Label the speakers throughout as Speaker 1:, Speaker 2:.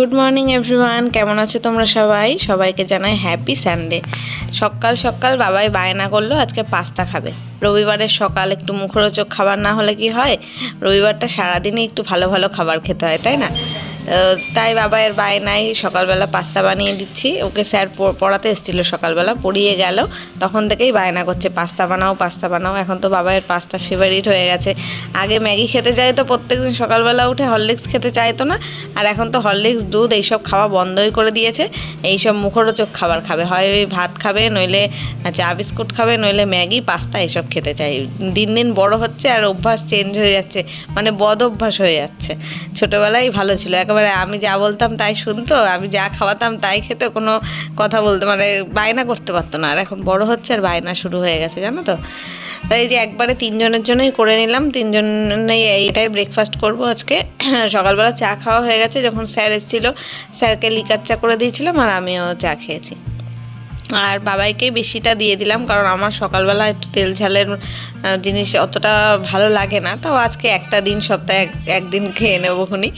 Speaker 1: Good morning everyone কেমন আছো তোমরা সবাই? সবাইকে জানাই হ্যাপি সানডে সকাল সকাল বাবাই বায়না করল, আজকে পাস্তা খাবে। রবিবারের সকাল, একটু মুখরোচক খাবার না হলে কি হয়? রবিবারটা সারাদিনই একটু ভালো ভালো খাবার খেতে হয়, তাই না? তাই বাবাইয়ের বায়নাই সকালবেলা পাস্তা বানিয়ে দিচ্ছি। ওকে স্যার পড়াতে এসেছিল সকালবেলা, পড়িয়ে গেল। তখন থেকেই বায়না করছে, পাস্তা বানাও পাস্তা বানাও। এখন তো বাবাইয়ের পাস্তা ফেভারিট হয়ে গেছে। আগে ম্যাগি খেতে চাইতো প্রত্যেকদিন সকালবেলা উঠে, হরলিক্স খেতে চাইতো না। আর এখন তো হরলিক্স, দুধ এইসব খাওয়া বন্ধই করে দিয়েছে। এইসব মুখরোচক খাবার খাবে, হয় ওই ভাত খাবে, নইলে চা, বিস্কুট খাবে, নইলে ম্যাগি, পাস্তা এসব খেতে চাই। দিন দিন বড় হচ্ছে আর অভ্যাস চেঞ্জ হয়ে যাচ্ছে মানে বদ অভ্যাস হয়ে যাচ্ছে। ছোটোবেলায় ভালো ছিল একেবারে আমি যা বলতাম তাই শুনতো, আমি যা খাওয়াতাম তাই খেতে কোনো কথা বলতো মানে বায়না করতে পারতো না। আর এখন বড় হচ্ছে আর বায়না শুরু হয়ে গেছে, জানো তো? তাই যে একবারে তিনজনের জন্যই করে নিলাম, তিনজনেই এইটাই ব্রেকফাস্ট করব আজকে। সকালবেলা চা খাওয়া হয়ে গেছে, যখন স্যার এসেছিল, স্যারকে লিকার চা করে দিয়েছিলাম আর আমিও চা খেয়েছি। আর বাবাইকে বেশিটা দিয়ে দিলাম, কারণ আমার সকালবেলা একটু তেল ঝালের জিনিস অতটা ভালো লাগে না। তো আজকে একটা দিন, সপ্তাহে এক- একদিন খেয়ে নেব খুনি।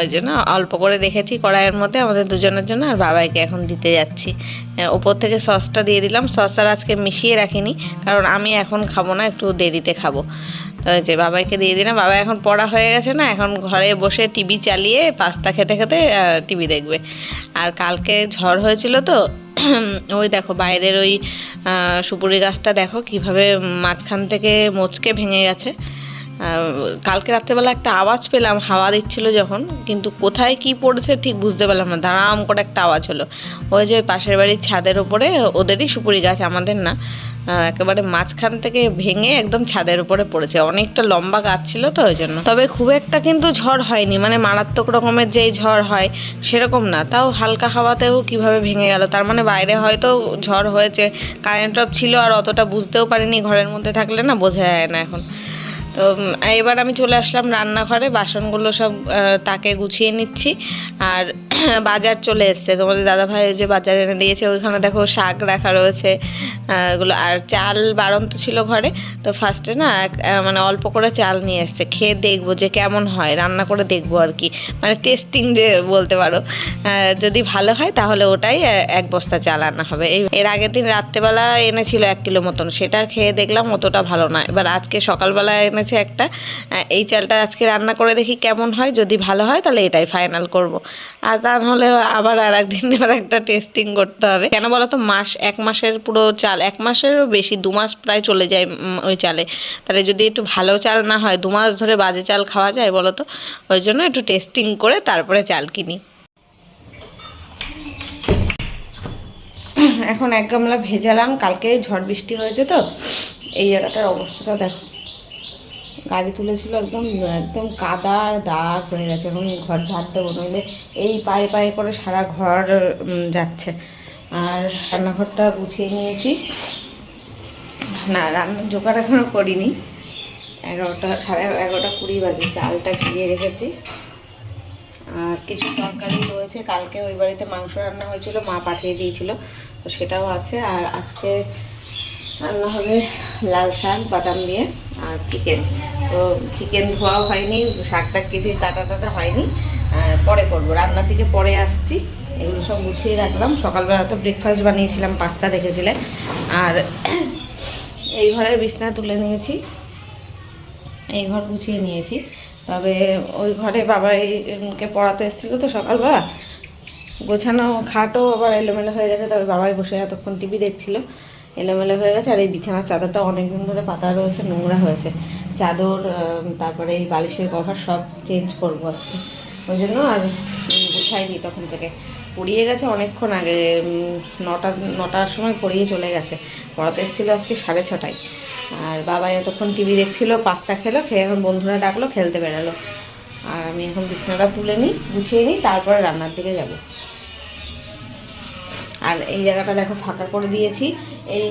Speaker 1: ওই জন্য অল্প করে রেখেছি কড়াইয়ের মধ্যে, আমাদের দুজনের জন্য, আর বাবাইকে এখন দিতে যাচ্ছি। ওপর থেকে সসটা দিয়ে দিলাম। সস আর আজকে মিশিয়ে রাখিনি, কারণ আমি এখন খাব না, একটু দেরিতে খাব। যে বাবাইকে দিয়ে দিলাম। বাবা এখন পড়া হয়ে গেছে না, এখন ঘরে বসে টিভি চালিয়ে পাস্তা খেতে খেতে টিভি দেখবে। আর কালকে ঝড় হয়েছিল তো, ওই দেখো বাইরের ওই সুপুরি গাছটা দেখো কীভাবে মাঝখান থেকে মোচকে ভেঙে গেছে। কালকে রাত্রেবেলা একটা আওয়াজ পেলাম, হাওয়া দিচ্ছিল যখন, কিন্তু কোথায় কি পড়েছে ঠিক বুঝতে পারলাম না, দাঁড়াম করে একটা আওয়াজ হলো। ওই যে পাশের বাড়ির ছাদের ওপরে, ওদেরই সুপুরি গাছ, আমাদের না। একেবারে মাঝখান থেকে ভেঙে একদম ছাদের উপরে পড়েছে। অনেকটা লম্বা গাছ ছিল তো ওই জন্য। তবে খুব একটা কিন্তু ঝড় হয়নি মানে মারাত্মক রকমের যেই ঝড় হয় সেরকম না। তাও হালকা হাওয়াতেও কীভাবে ভেঙে গেল? তার মানে বাইরে হয়তো ঝড় হয়েছে, কারেন্ট অফ ছিল আর অতটা বুঝতেও পারিনি, ঘরের মধ্যে থাকলে না বোঝা যায় না এখন। তো এবার আমি চলে আসলাম রান্নাঘরে। বাসনগুলো সব তাকে গুছিয়ে নিচ্ছি। আর বাজার চলে এসছে। তোমাদের দাদাভাই যে বাজার এনে দিয়েছে, ওইখানে দেখো শাক রাখা রয়েছে এগুলো। আর চাল বাড়ন্ত ছিল ঘরে। তো ফার্স্টে না মানে অল্প করে চাল নিয়ে এসছে। খেয়ে দেখব যে কেমন হয়, রান্না করে দেখব আর কি। মানে টেস্টিং যে বলতে পারো। যদি ভালো হয় তাহলে ওটাই এক বস্তা চাল আনা হবে। এই এর আগের দিন রাত্রেবেলা এনেছিল এক কিলো মতন। সেটা খেয়ে দেখলাম অতটা ভালো না। এবার আজকে সকালবেলা এনেছে একটা। এই চালটা আজকে রান্না করে দেখি কেমন হয়, যদি ভালো হয় তাহলে এটাই ফাইনাল করব। আর তা নাহলে আবার আর একদিন আর একটা টেস্টিং করতে হবে। কেন বলো তো মাস, এক মাসের পুরো চাল, এক মাসেরও বেশি, দু মাস প্রায় চলে যায় ওই চালে। তাহলে যদি একটু ভালো চাল না হয়, দু মাস ধরে বাজে চাল খাওয়া যায় বলো তো ওই জন্য একটু টেস্টিং করে তারপরে চাল কিনি। এখন এক গামলা ভেজালাম, কালকে ঝড় বৃষ্টি হয়েছে তো, এই জায়গাটার অবস্থাটা দেখো। গাড়ি তুলেছিল একদম একদম কাদার দাগ হয়ে গেছে এখন ঘর ঝাড় দেবো এই পায়ে পায়ে করে সারা ঘর যাচ্ছে। আর রান্নাঘরটা গুছিয়ে নিয়েছি। না, রান্নার জোগাড় এখনও করিনি। এগারোটা, সাড়ে এগারোটা কুড়ি বাজে, চালটা ভিজিয়ে রেখেছি। আর কিছু তরকারি রয়েছে, কালকে ওই বাড়িতে মাংস রান্না হয়েছিল, মা পাঠিয়ে দিয়েছিল, তো সেটাও আছে। আর আজকে রান্না হবে লাল শাক, বাদাম দিয়ে আর চিকেন তো চিকেন ধোয়াও হয়নি, শাকটা কিছুই কাটা টাটা হয়নি। পরে করব। রান্না থেকে পরে আসছি। এগুলো সব গুছিয়ে রাখলাম। সকালবেলা তো ব্রেকফাস্ট বানিয়েছিলাম, পাস্তা দেখেছিলে। আর এই ঘরের বিছনা তুলে নিয়েছি। এই ঘর গুছিয়ে নিয়েছি। তবে ওই ঘরে বাবাইকে পড়াতে এসেছিল তো সকালবেলা। গোছানো, খাটও আবার এলোমেলো হয়ে গেছে। তবে বাবাই বসে এতক্ষণ টিভি দেখছিল। এলোমেলো হয়ে গেছে। আর এই বিছানার চাদরটা অনেক দিন ধরে পাতা রয়েছে, নোংরা হয়েছে। চাদর তারপরে এই বালিশের কভার সব চেঞ্জ করব আজকে। ওই জন্য আর গুছাইনি, তখন থেকে। পড়িয়ে গেছে অনেকক্ষণ আগে নটা, নটার সময় পড়িয়ে চলে গেছে। পড়াতে এসেছিল আজকে সাড়ে ছটায়। আর বাবা এতক্ষণ টিভি দেখছিল, পাস্তা খেলো, খেয়ে এখন বন্ধুরা ডাকলো, খেলতে বেরালো। আর আমি এখন বিছনাটা তুলে নিই, গুছিয়ে নিই, তারপরে রান্নার দিকে যাব। আর এই জায়গাটা দেখো ফাঁকা করে দিয়েছি। এই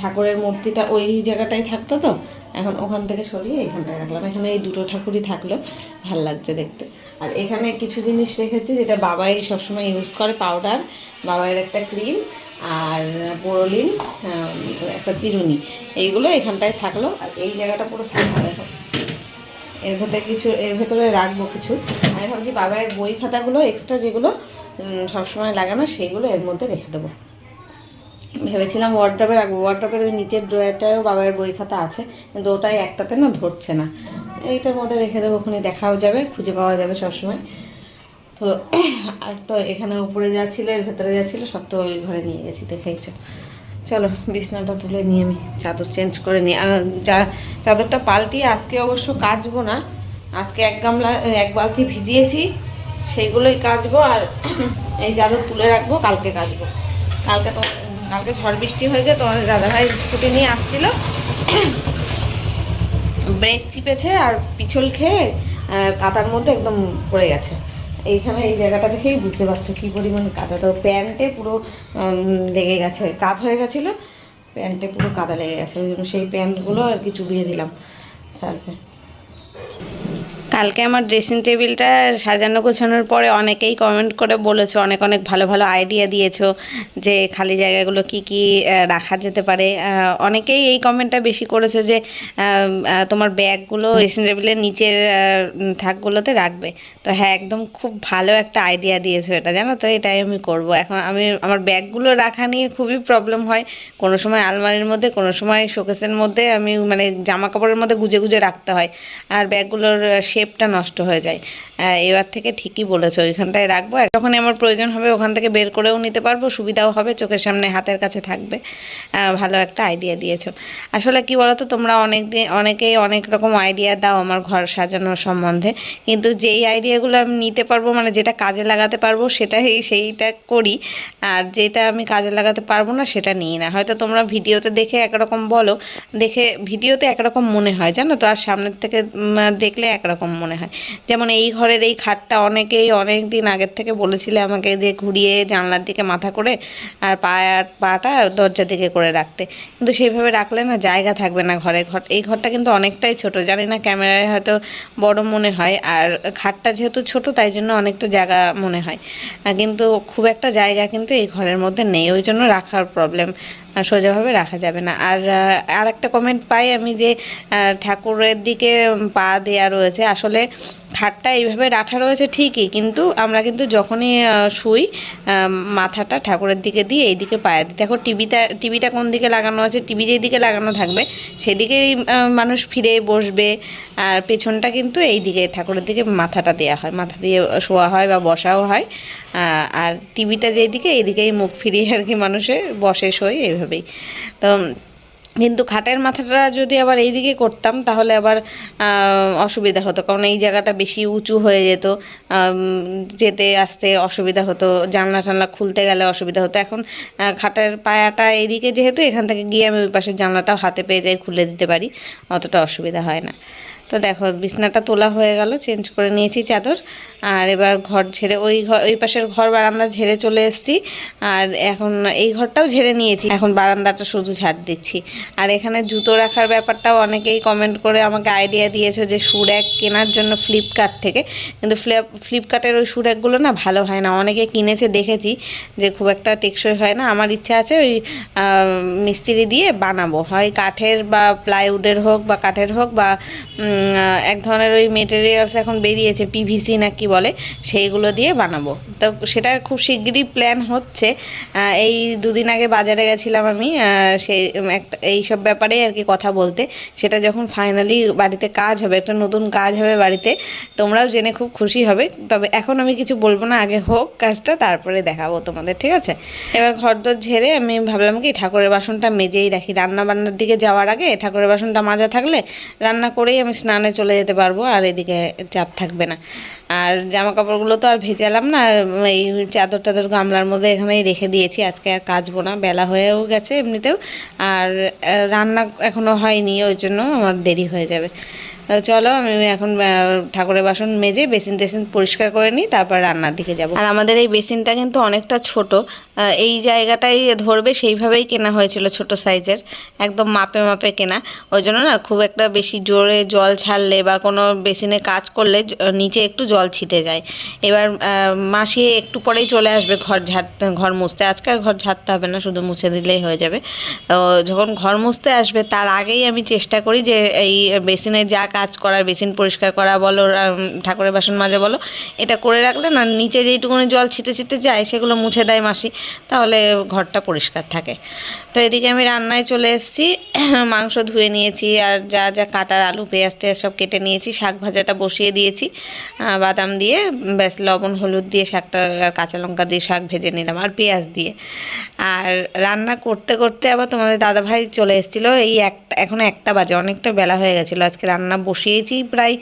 Speaker 1: ঠাকুরের মূর্তিটা ওই জায়গাটায় থাকতো তো। এখন ওখান থেকে সরিয়ে এখানটায় রাখলাম। এখানে এই দুটো ঠাকুরই থাকল। ভালো লাগছে দেখতে। আর এখানে কিছু জিনিস রেখেছি যেটা বাবাই সবসময় ইউজ করে পাউডার বাবাইয়ের একটা ক্রিম আর পোরোলিন একটা চিরুনি। এইগুলো এখানটায় থাকল। আর এই জায়গাটা পুরো ফাঁকা এর ভেতরে কিছু, এর ভেতরে রাখব কিছু। আমি ভাবছি বাবার বই খাতাগুলো এক্সট্রা যেগুলো সবসময় লাগানো সেইগুলো এর মধ্যে রেখে দেবো। ভেবেছিলাম ওয়ার্ড্রপে রাখব ওয়ার্ড্রপের ওই নিচের ড্রয়ারটায়ও বাবার বই খাতা আছে, কিন্তু ওটাই একটাতে না ধরছে না। এইটার মধ্যে রেখে দেবো, ওখানে দেখাও যাবে, খুঁজে পাওয়া যাবে সবসময়। তো, আর তো এখানে উপরে যা ছিল, এর ভেতরে যা ছিল, সব তো ওই ঘরে নিয়ে গেছি, দেখেইছো। চলো, বিছনাটা তুলে নিয়ে আমি চাদর চেঞ্জ করে নিই। চাদরটা পাল্টিয়ে আজকে অবশ্য কাচবো না। আজকে এক গামলা, এক বালতি ভিজিয়েছি, সেইগুলোই কাচবো আর এই চাদর তুলে রাখব, কালকে কাচবো। কালকে তো কালকে ঝড় বৃষ্টি হয়েছে তোমাদের দাদাভাই স্কুটি নিয়ে আসছিল। ব্রেক চিপেছে আর পিছল খেয়ে কাদার মধ্যে একদম পড়ে গেছে। এইখানে এই জায়গাটা দেখেই বুঝতে পারছ কি পরিমাণ কাদা। তো প্যান্টে পুরো লেগে গেছে কাজ হয়ে গেছিল, প্যান্টে পুরো কাদা লেগে গেছে, ওই জন্য সেই প্যান্টগুলো আর কি চুবিয়ে দিলাম। সার্ফে কালকে আমার ড্রেসিং টেবিলটা সাজানো গোছানোর পরে অনেকেই কমেন্ট করে বলেছ, অনেক অনেক ভালো ভালো আইডিয়া দিয়েছ যে খালি জায়গাগুলো কি কি রাখা যেতে পারে। অনেকেই এই কমেন্টটা বেশি করেছ যে তোমার ব্যাগগুলো ড্রেসিং টেবিলের নিচের থাকগুলোতে রাখবে। তো হ্যাঁ একদম খুব ভালো একটা আইডিয়া দিয়েছ এটা, জানো তো? এটাই আমি করব। এখন আমি, আমার ব্যাগগুলো রাখা নিয়ে খুবই প্রবলেম হয়। কোনো সময় আলমারির মধ্যে, কোনো সময় শোকেসের মধ্যে আমি মানে জামা কাপড়ের মধ্যে গুজে গুজে রাখতে হয়। আর ব্যাগগুলোর শেপটা নষ্ট হয়ে যায়। এবার থেকে ঠিকই বলেছ ওইখানটায় রাখব। যখনই আমার প্রয়োজন হবে, ওখান থেকে বের করেও নিতে পারব, সুবিধাও হবে, চোখের সামনে হাতের কাছে থাকবে। ভালো একটা আইডিয়া দিয়েছ। আসলে কি বলতো, তোমরা অনেক দিন অনেকেই অনেক রকম আইডিয়া দাও আমার ঘর সাজানোর সম্বন্ধে, কিন্তু যেই আইডিয়াগুলো আমি নিতে পারব মানে যেটা কাজে লাগাতে পারব, সেটাই, সেইটা করি। আর যেটা আমি কাজে লাগাতে পারব না, সেটা নিই না। হয়তো তোমরা ভিডিওতে দেখে একরকম বলো, দেখে ভিডিওতে একরকম মনে হয়, জানো তো? আর সামনের থেকে দেখলে একরকম মনে হয়। যেমন এই ঘরের এই খাটটা অনেকেই অনেক দিন আগের থেকে বলেছিলে আমাকে যে ঘুরিয়ে জানলার দিকে মাথা করে আর পায়ার পাটা দরজার দিকে করে রাখতে। কিন্তু সেইভাবে রাখলে না জায়গা থাকবে না ঘরে। ঘর এই ঘরটা কিন্তু অনেকটাই ছোট। জানি না ক্যামেরায় হয়তো বড় মনে হয়। আর খাটটা যেহেতু ছোট, তাই জন্য অনেকটা জায়গা মনে হয়। কিন্তু খুব একটা জায়গা কিন্তু এই ঘরের মধ্যে নেই। ওই জন্য রাখার প্রবলেম সোজাভাবে রাখা যাবে না। আর আর একটা কমেন্ট পাই আমি যে ঠাকুরের দিকে পা দেয়া রয়েছে। আসলে খাটটা এইভাবে রাখা রয়েছে ঠিকই, কিন্তু আমরা কিন্তু যখনই শুই মাথাটা ঠাকুরের দিকে দিয়ে এই দিকে পায়ে দিই। দেখো টিভিটা টিভিটা কোন দিকে লাগানো আছে? টিভি যেই দিকে লাগানো থাকবে, সেদিকেই মানুষ ফিরে বসবে। আর পেছনটা কিন্তু এই দিকে ঠাকুরের দিকে মাথাটা দেওয়া হয়। মাথা দিয়ে শোয়া হয় বা বসাও হয়। আর টিভিটা যেদিকে, এইদিকেই মুখ ফিরিয়ে আর কি মানুষের বসে, শোয় এইভাবেই তো, কিন্তু খাটের মাথাটা যদি আবার এইদিকে করতাম, তাহলে আবার অসুবিধা হতো। কারণ এই জায়গাটা বেশি উঁচু হয়ে যেত যেতে আসতে অসুবিধা হতো, জানলা টানলা খুলতে গেলে অসুবিধা হতো। এখন খাটের পায়াটা এইদিকে যেহেতু, এখান থেকে গিয়ে আমি ওই পাশের জানলাটাও হাতে পেয়ে যাই, খুলে দিতে পারি, অতটা অসুবিধা হয় না। তো দেখো, বিছনাটা তোলা হয়ে গেল চেঞ্জ করে নিয়েছি চাদর। আর এবার ঘর ঝেড়ে, ওই ঘর ওই পাশের ঘর বারান্দা ঝেড়ে চলে এসেছি। আর এখন এই ঘরটাও ঝেড়ে নিয়েছি। এখন বারান্দাটা শুধু ঝাড় দিচ্ছি। আর এখানে জুতো রাখার ব্যাপারটাও অনেকেই কমেন্ট করে আমাকে আইডিয়া দিয়েছে যে শু র্যাক কেনার জন্য ফ্লিপকার্ট থেকে। কিন্তু ফ্লিপ ফ্লিপকার্টের ওই শু র্যাকগুলো না ভালো হয় না। অনেকে কিনেছে, দেখেছি যে খুব একটা টেকসই হয় না। আমার ইচ্ছা আছে ওই মিস্ত্রি দিয়ে বানাবো। হয় কাঠের বা প্লাইউডের হোক বা কাঠের হোক বা এক ধরনের ওই মেটেরিয়ালস এখন বেরিয়েছে পিভিসি না কি বলে, সেইগুলো দিয়ে বানাবো। তো সেটা খুব শিগগিরই প্ল্যান হচ্ছে। এই দুদিন আগে বাজারে গেছিলাম আমি সেই একটা, এইসব ব্যাপারে আর কি কথা বলতে। সেটা যখন ফাইনালি বাড়িতে কাজ হবে, একটা নতুন কাজ হবে বাড়িতে, তোমরাও জেনে খুব খুশি হবে। তবে এখন আমি কিছু বলব না, আগে হোক কাজটা, তারপরে দেখাবো তোমাদের, ঠিক আছে? এবার ঘরদোর ঝেড়ে আমি ভাবলাম কি, ঠাকুরের বাসনটা মেজেই রাখি। রান্না বান্নার দিকে যাওয়ার আগে ঠাকুরের বাসনটা মাজা থাকলে রান্না করেই আমি স্নানে চলে যেতে পারব আর এদিকে চাপ থাকবে না। আর জামা কাপড়গুলো তো আর ভেজালাম না, এই চাদর টাদর গামলার মধ্যে এখানেই রেখে দিয়েছি। আজকে আর কাচবো না, বেলা হয়েও গেছে এমনিতেও। আর রান্না এখনও হয়নি, ওই জন্য আমার দেরি হয়ে যাবে। চলো আমি এখন ঠাকুরের বাসন মেজে বেসিন টেসিন পরিষ্কার করে নিই, তারপর রান্নার দিকে যাব। আর আমাদের এই বেসিনটা কিন্তু অনেকটা ছোট এই জায়গাটাই ধরবে, সেইভাবেই কেনা হয়েছিল ছোট সাইজের, একদম মাপে মাপে কেনা। ওই জন্য না খুব একটা বেশি জোরে জল ছাড়লে বা কোনো বেসিনে কাজ করলে নিচে একটু জল ছিটে যায়। এবার মাসি একটু পরেই চলে আসবে ঘর ঝাড়তে ঘর মুছতে। আজকে আর ঘর ঝাড়তে হবে না শুধু মুছে দিলেই হয়ে যাবে। তো যখন ঘর মুছতে আসবে তার আগেই আমি চেষ্টা করি যে এই বেসিনে যা কাজ করার বেসিন পরিষ্কার করা বলো ঠাকুরের বাসন মাজা বলো এটা করে রাখলে না নিচে যেইটুকুনি জল ছিটে ছিটে যায় সেগুলো মুছে দেয় মাসি তাহলে ঘরটা পরিষ্কার থাকে। তো এদিকে আমি রান্নায় চলে এসেছি মাংস ধুয়ে নিয়েছি আর যা যা কাটার আলু পেঁয়াজ টেয়াজ সব কেটে নিয়েছি শাক ভাজাটা বসিয়ে দিয়েছি আহ, বাদাম দিয়ে, ব্যাস, লবণ, হলুদ দিয়ে, শাকটা আর কাঁচা লঙ্কা দিয়ে শাক ভেজে নিলাম আর পেঁয়াজ দিয়ে। আর রান্না করতে করতে আবার তোমাদের দাদাভাই চলে এসেছিল, এই একটা এখন একটা বাজে, অনেকটা বেলা হয়ে গেছিল। আজকে রান্না বসিয়েছি প্রায়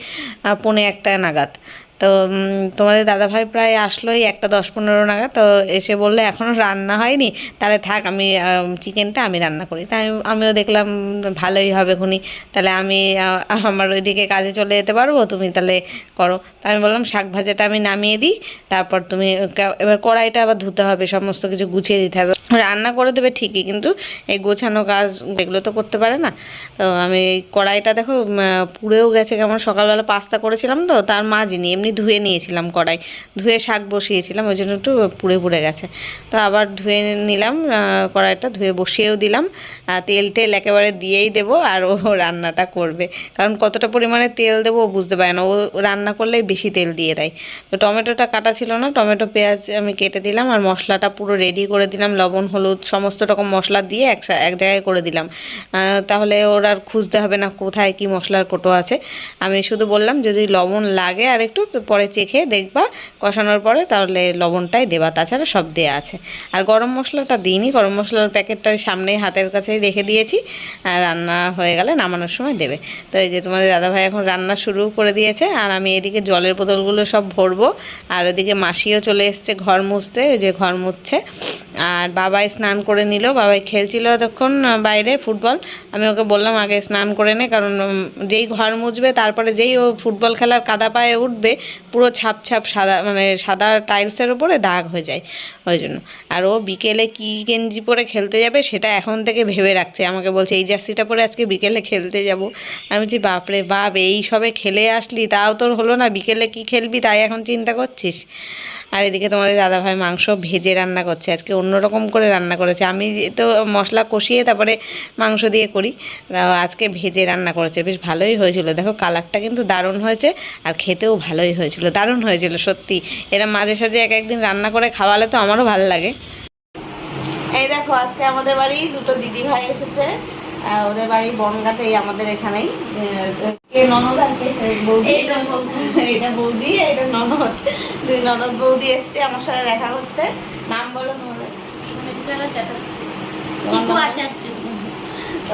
Speaker 1: পৌনে একটা নাগাদ। তো তোমাদের দাদাভাই প্রায় আসলোই একটা দশ পনেরো নাগাদ, তো এসে বললে এখনও রান্না হয়নি, তাহলে থাক, আমি চিকেনটা আমি রান্না করি। তাই আমি- আমিও দেখলাম, ভালোই হবে খুনি, তাহলে আমি আমার ওইদিকে কাজে চলে যেতে পারব, তুমি তাহলে করো। তা আমি বললাম, শাক ভাজাটা আমি নামিয়ে দিই, তারপর তুমি এবার কড়াইটা আবার ধুতে হবে, সমস্ত কিছু গুছিয়ে দিতে হবে। রান্না করে দেবে ঠিকই, কিন্তু এই গোছানো কাজ এগুলো তো করতে পারে না। তো আমি কড়াইটা দেখো পুড়েও গেছে, কেমন সকালবেলা পাস্তা করেছিলাম তো, তার মাজিনি এমনি ধুয়ে নিয়েছিলাম কড়াই। ধুয়ে শাক বসিয়েছিলাম, ওই জন্য একটু পুড়ে পুড়ে গেছে। তো আবার ধুয়ে নিলাম কড়াইটা ধুয়ে বসিয়েও দিলাম। তেল টেল একেবারে দিয়েই দেবো আর ও রান্নাটা করবে। কারণ কতটা পরিমাণে তেল দেবো ও বুঝতে পারে না। ও রান্না করলেই বেশি তেল দিয়ে দেয়। তো টমেটোটা কাটা ছিল না। টমেটো, পেঁয়াজ আমি কেটে দিলাম আর মশলাটা পুরো রেডি করে দিলাম। লবণ, হলুদ সমস্ত রকম মশলা দিয়ে এক এক জায়গায় করে দিলাম। তাহলে ওর আর খুঁজতে হবে না কোথায় কি মশলার কোটো আছে। আমি শুধু বললাম, যদি লবণ লাগে আর একটু পরে চেখে দেখবা। কষানোর পরে তাহলে লবণটাই দেবা। তাছাড়া সব দেয়া আছে। আর গরম মশলাটা দিইনি। গরম মশলার প্যাকেটটা ওই সামনেই হাতের কাছেই রেখে দিয়েছি, আর রান্না হয়ে গেলে নামানোর সময় দেবে। তো এই যে তোমাদের দাদাভাই এখন রান্না শুরু করে দিয়েছে, আর আমি এদিকে জলের বোতলগুলো সব ভরবো, আর ওদিকে মাসিও চলে এসছে ঘর মুছতে যে ঘর মুছছে। আর বাবাই স্নান করে নিল, বাবাই খেলছিল তখন বাইরে ফুটবল। আমি ওকে বললাম, আগে স্নান করে নে, কারণ যেই ঘর মুছবে, তারপরে যেই ও ফুটবল খেলার কাদা পায়ে উঠবে, পুরো ছাপ ছাপ, সাদা মানে সাদা টাইলসের উপরে দাগ হয়ে যায়। ওই জন্য। আর ও বিকেলে কি গেঞ্জি পরে খেলতে যাবে, সেটা এখন থেকে ভেবে রাখছে। আমাকে বলছে, এই জার্সিটা পরে আজকে বিকেলে খেলতে যাব। আমি বলছি, বাপরে বাপ, এই সবে খেলে আসলি, তাও তোর হলো না, বিকেলে কি খেলবি, তাই এখন চিন্তা করছিস? আর এদিকে তোমাদের দাদাভাই মাংস ভেজে রান্না করছে, আজকে অন্যরকম করে রান্না করেছে। আমি তো মশলা কষিয়ে তারপরে মাংস দিয়ে করি আজকে ভেজে রান্না করেছে, বেশ ভালোই হয়েছিল। দেখো কালারটা কিন্তু দারুণ হয়েছে আর খেতেও ভালোই হয়েছিল, দারুণ হয়েছিল সত্যি। এরা মাঝে সাঝে এক একদিন রান্না করে খাওয়ালে তো আমারও ভালো লাগে। এই দেখো আজকে আমাদের বাড়ি দুটো দিদি ভাই এসেছে। ওদের বাড়ি বনগাতেই আমাদের এখানেই। ননদ আর বৌদি।
Speaker 2: এটা বৌদি।
Speaker 1: এটা ননদ। দুই ননদ বৌদি এসছে আমার সাথে দেখা করতে। নাম বলো তোমাদের।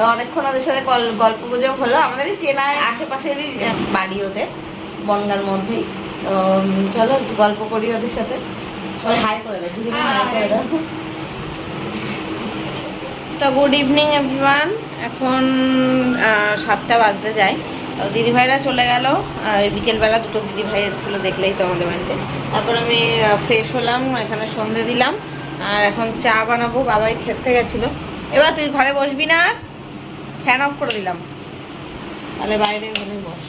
Speaker 1: অনেকক্ষণ ওদের সাথে গল- গল্প গুজব হলো। আমাদেরই চেনা আশেপাশেরই বাড়ি ওদের বনগার মধ্যেই। তো চলো একটু গল্প করি ওদের সাথে। সবাই হাই করে দেয় দুজনে হাই করে দাও। তো গুড ইভিনিং এভরিওয়ান এখন সাতটা বাজতে যায়। তো দিদিভাইরা চলে গেল। আর বিকেলবেলা দুটো দিদিভাই এসেছিল দেখলেই তো আমাদের বাড়িতে। তারপর আমি ফ্রেশ হলাম, এখানে সন্ধে দিলাম। আর এখন চা বানাবো, বাবাই খেতে গেছিল। এবার তুই ঘরে বসবি না ফ্যান অফ করে দিলাম। তাহলে বাইরে গেলে বস।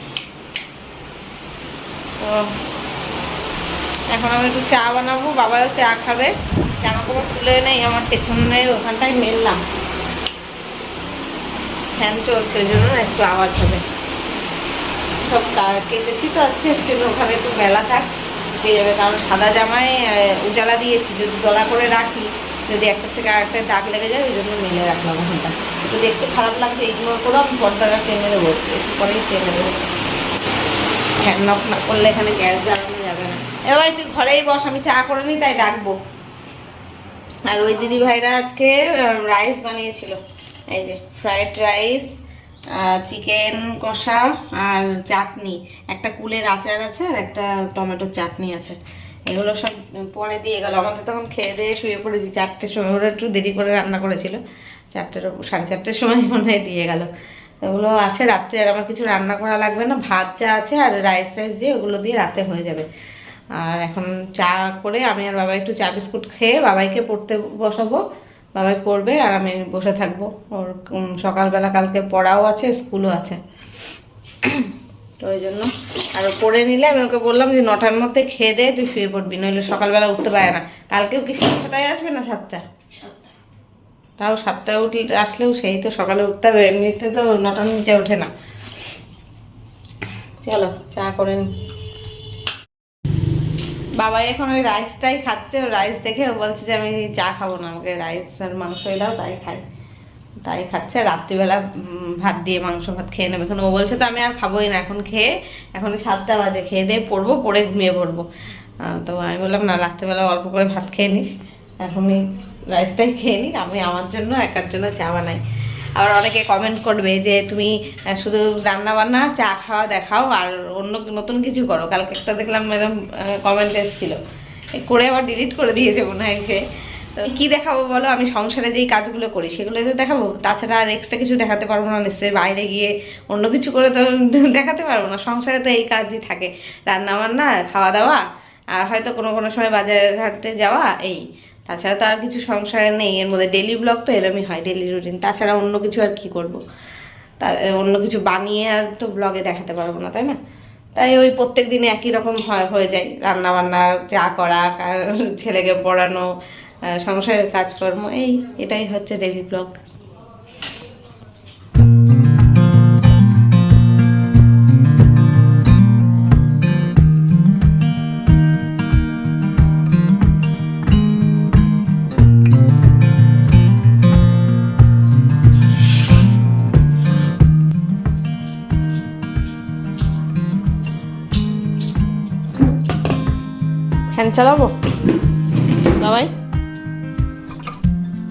Speaker 1: তো এখন আমি একটু চা বানাবো, বাবাও চা খাবে। জামা কাপড় তুলে নেই আমার পেছনে ওখানটায় মেললাম। ফ্যান চলছে জন্য একটু আওয়াজ হবে। সব কেচেছি তো আজকে জন্য ওখানে একটু মেলা থাক পেয়ে যাবে। কারণ সাদা জামায় উজালা দিয়েছি, যদি দলা করে রাখি, যদি একটা থেকে আরেকটা দাগ লেগে যায়, ওই জন্য মেলে রাখলাম ওখানটা। একটু দেখতে খারাপ লাগছে ইগনোর করে আমি পর্দাটা টেনে দেবো, একটু পরেই টেনে দেবো। ফ্যান অফ না করলে এখানে গ্যাস জ্বালানো যাবে না। এবার তুই ঘরেই বস, আমি চা করে নিই, তাই ডাকবো। আর ওই দিদি ভাইরা আজকে রাইস বানিয়েছিল। এই যে ফ্রাইড রাইস চিকেন কষা আর চাটনি। একটা কুলের আচার আছে আর একটা টমেটোর চাটনি আছে। এগুলো সব পরে দিয়ে গেল। আমাদের তখন খেয়ে দিয়ে শুয়ে পড়েছি। চারটের সময়। ওরা একটু দেরি করে রান্না করেছিল। চারটের সাড়ে চারটের সময় মনে হয় দিয়ে গেল। এগুলো আছে রাত্রে আর আমার কিছু রান্না করা লাগবে না। ভাত যা আছে আর রাইস রাইস দিয়ে ওগুলো দিয়ে রাতে হয়ে যাবে। আর এখন চা করে আমি আর বাবা একটু চা বিস্কুট খেয়ে বাবাইকে পড়তে বসাবো। বাবাই পড়বে আর আমি বসে থাকব। ওর সকালবেলা কালকে পড়াও আছে, স্কুলও আছে। তো ওই জন্য আর পড়ে নিলে আমি ওকে বললাম যে নটার মধ্যে খেয়ে দে, তুই শুয়ে পড়বি, নইলে সকালবেলা উঠতে পারে না। কালকেও কি সাড়ে ছটায় আসবে না সাতটা? তাও সাতটায় উঠলে আসলেও সেই তো সকালে উঠতে হবে, এমনিতে তো নটার নিচে ওঠে না। চলো, চা করে বাবা এখন ওই রাইসটাই খাচ্ছে রাইস দেখে ও বলছে যে, আমি চা খাব না, আমাকে রাইস আর মাংস দাও, তাই খাই। তাই খাচ্ছে, রাত্রিবেলা ভাত দিয়ে মাংস, ভাত খেয়ে নেবে। এখন ও বলছে তো, আমি আর খাবোই না, এখন খেয়ে, এখন সাতটা বাজে, খেয়ে দিয়ে পড়ব, পড়ে ঘুমিয়ে পড়ব। তো আমি বললাম, না, রাত্রিবেলা অল্প করে ভাত খেয়ে নিস। এখনই রাইসটাই খেয়ে নিক, আমি আমার জন্য, একার জন্য চা বানাই। আবার অনেকে কমেন্ট করবে যে তুমি শুধু রান্না বান্না চা খাওয়া দেখাও আর অন্য নতুন কিছু করো। কালকে একটা দেখলাম এরকম কমেন্ট এসেছিল। করে আবার ডিলিট করে দিয়েছে মনে হয় সে। তো কি দেখাবো বলো? আমি সংসারে যেই কাজগুলো করি সেগুলো তো দেখাবো। তাছাড়া আর এক্সট্রা কিছু দেখাতে পারব না নিশ্চয়ই। বাইরে গিয়ে অন্য কিছু করে তো দেখাতে পারব না। সংসারে তো এই কাজই থাকে। রান্না বান্না খাওয়া দাওয়া, আর হয়তো কোনো কোনো সময় বাজারে ঘাটে যাওয়া, এই। তাছাড়া তো আর কিছু সংসারে নেই, এর মধ্যে ডেলি ব্লগ তো এরমই হয় ডেলি রুটিন তাছাড়া অন্য কিছু আর কি করব? তা, অন্য কিছু বানিয়ে আর তো ব্লগে দেখাতে পারব না, তাই না? তাই ওই প্রত্যেক দিনে একই রকম হয়, হয়ে যায়। রান্না বান্না চা করা ছেলেকে পড়ানো সংসারের কাজকর্ম, এই, এটাই হচ্ছে ডেলি ব্লগ চালাবো? বাবাই?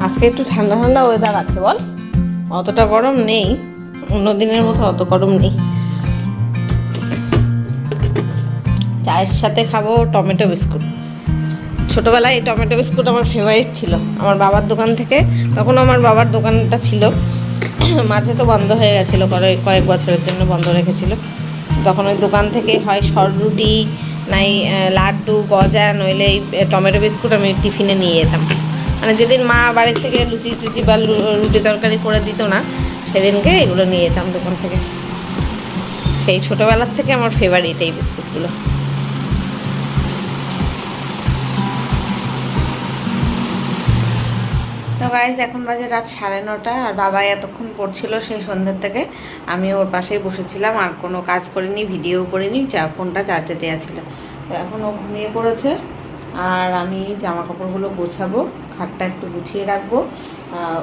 Speaker 1: আজকে একটু ঠান্ডা ঠান্ডা ওয়েদার আছে, বল। অতটা গরম নেই অন্য দিনের মতো অত গরম নেই। চায়ের সাথে খাব টমেটো বিস্কুট। ছোটোবেলায় এই টমেটো বিস্কুট আমার ফেভারিট ছিল। আমার বাবার দোকান থেকে, তখন আমার বাবার দোকানটা ছিল। মাঝে তো বন্ধ হয়ে গেছিল কয়েক বছরের জন্য বন্ধ রেখেছিল। তখন ওই দোকান থেকে হয় সররুটি নাই লাড্ডু, গজা, নইলে এই টমেটো বিস্কুট আমি টিফিনে নিয়ে যেতাম। মানে যেদিন মা বাড়ির থেকে লুচি টুচি বা রুটি তরকারি করে দিত না, সেদিনকে এগুলো নিয়ে যেতাম দোকান থেকে। সেই ছোটোবেলার থেকে আমার ফেভারিট এই বিস্কুটগুলো। তো গাইজ এখন বাজে রাত সাড়ে নটা আর বাবা এতক্ষণ পড়ছিল সেই সন্ধ্যের থেকে। আমি ওর পাশেই বসেছিলাম, আর কোনো কাজ করিনি, ভিডিও করিনি চা ফোনটা চার্জে দেওয়া ছিল। তো এখন ও ঘুমিয়ে পড়েছে, আর আমি জামা কাপড়গুলো গোছাবো, খাটটা একটু গুছিয়ে রাখব।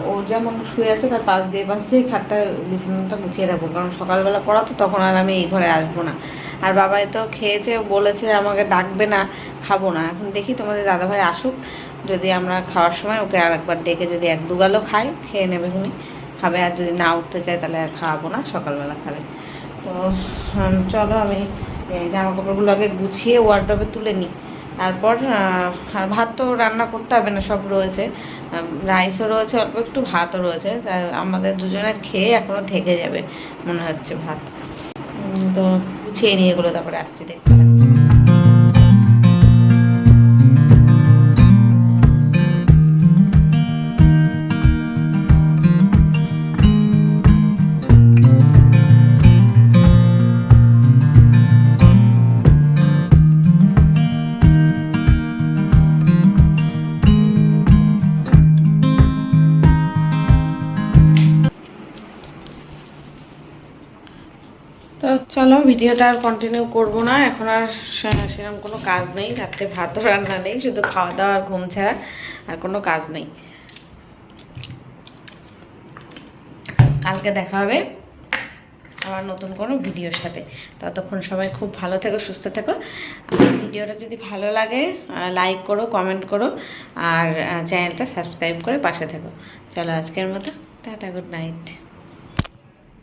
Speaker 1: ও যেমন শুয়ে আছে, তার পাশ দিয়ে পাশ দিয়ে খাটটা, বিছানাটা গুছিয়ে রাখব, কারণ সকালবেলা পড়া তো, তখন আর আমি এই ঘরে আসব না। আর বাবাই তো খেয়েছে বলেছে আমাকে ডাকবে না, খাব না। এখন দেখি তোমাদের দাদাভাই আসুক। যদি আমরা খাওয়ার সময় ওকে আর একবার ডেকে যদি এক দুগালো খাই, খেয়ে নেবে উনি। খাবে আর যদি না উঠতে চায় তাহলে আর খাওয়াবো না, সকালবেলা খাবে। তো চলো আমি জামা কাপড়গুলো আগে গুছিয়ে ওয়ার্ড্রবে তুলে নিই। তারপর আর ভাত তো রান্না করতে হবে না, সব রয়েছে। রাইসও রয়েছে, অল্প একটু ভাতও রয়েছে। তাই আমাদের দুজনের খেয়ে এখনও থেকে যাবে, মনে হচ্ছে ভাত। তো গুছিয়ে নিয়ে এগুলো, তারপরে আসছি দেখতে চলো, ভিডিওটা আর কন্টিনিউ করব না। এখন আর সেরকম কোনো কাজ নেই। রাত্রে ভাতও রান্না নেই, শুধু খাওয়া দাওয়া আর ঘুম ছাড়া আর কোনো কাজ নেই। কালকে দেখা হবে আবার নতুন কোনো ভিডিওর সাথে। ততক্ষণ সবাই খুব ভালো থেকো, সুস্থ থেকো। ভিডিওটা যদি ভালো লাগে লাইক করো কমেন্ট করো, আর চ্যানেলটা সাবস্ক্রাইব করে পাশে থেকো। চলো আজকের মতো, টাটা গুড নাইট